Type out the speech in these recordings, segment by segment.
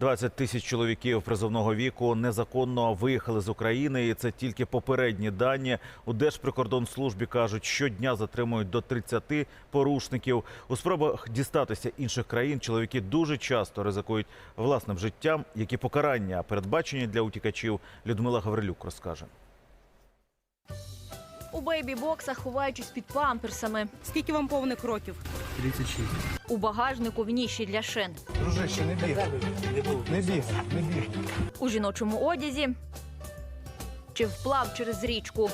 20 тисяч чоловіків призовного віку незаконно виїхали з України. І це тільки попередні дані. У Держприкордонслужбі кажуть, щодня затримують до 30 порушників. У спробах дістатися інших країн чоловіки дуже часто ризикують власним життям. Які покарання передбачені для утікачів, Людмила Гаврилюк розкаже. У бейбі-боксах, ховаючись під памперсами. Скільки вам повних років? 36. У багажнику в ніші для шин. Дружище, не бігай. Не бігай, не бігай. У жіночому одязі. Чи вплав через річку.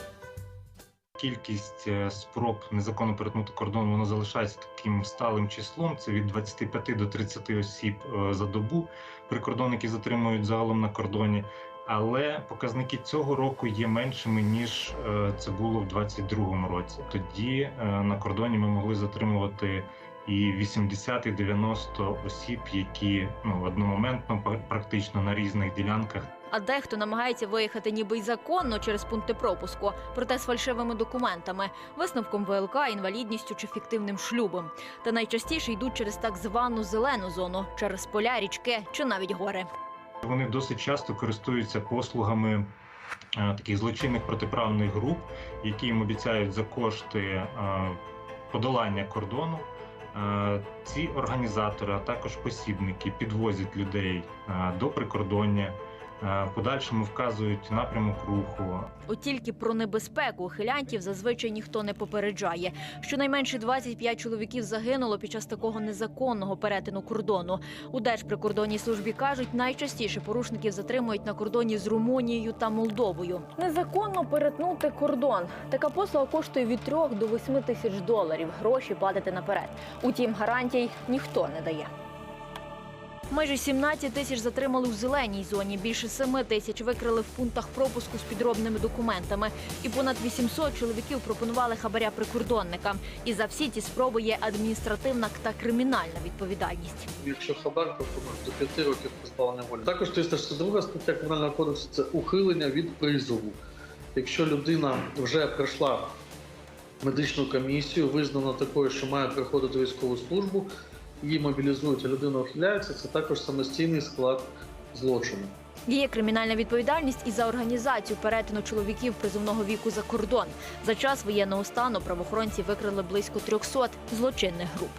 Кількість е, спроб незаконно перетнути кордон воно залишається таким сталим числом. Це від 25 до 30 осіб е, за добу. Прикордонники затримують загалом на кордоні. Але показники цього року є меншими ніж е, це було в 2022 році. Тоді е, на кордоні ми могли затримувати і 80, і 90 осіб, які ну одномоментно практично на різних ділянках А дехто намагається виїхати ніби й законно через пункти пропуску, проте з фальшивими документами, висновком ВЛК, інвалідністю чи фіктивним шлюбом. Та найчастіше йдуть через так звану зелену зону, через поля, річки чи навіть гори. Вони досить часто користуються послугами е, таких злочинних протиправних груп, які їм обіцяють за кошти е, подолання кордону. Е, Ці організатори, а також посібники підвозять людей до прикордоння, подальшому вказують напрямок руху, От тільки про небезпеку ухилянтів зазвичай ніхто не попереджає. Щонайменше 25 чоловіків загинуло під час такого незаконного перетину кордону. У Держприкордонній службі кажуть, найчастіше порушників затримують на кордоні з Румунією та Молдовою. Незаконно перетнути кордон. Така послуга коштує від 3 до 8 тисяч доларів. Гроші платити наперед. Утім, гарантій ніхто не дає. Майже 17 тисяч затримали у зеленій зоні. Більше 7 тисяч викрили в пунктах пропуску з підробними документами. І понад 800 чоловіків пропонували хабаря прикордонникам. І за всі ті спроби є адміністративна та кримінальна відповідальність. Якщо хабар пропонують до 5 років позбавлення волі. Також 362 стаття Кримінального кодексу це ухилення від призову. Якщо людина вже пройшла медичну комісію, визнана такою, що має приходити військову службу, її мобілізують, а людина ухиляється, це також самостійний склад злочину. Є кримінальна відповідальність і за організацію перетину чоловіків призовного віку за кордон. За час воєнного стану правоохоронці викрили близько 300 злочинних груп.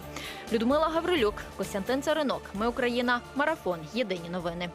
Людмила Гаврилюк, Костянтин Царинок. Ми Україна. Марафон. Єдині новини.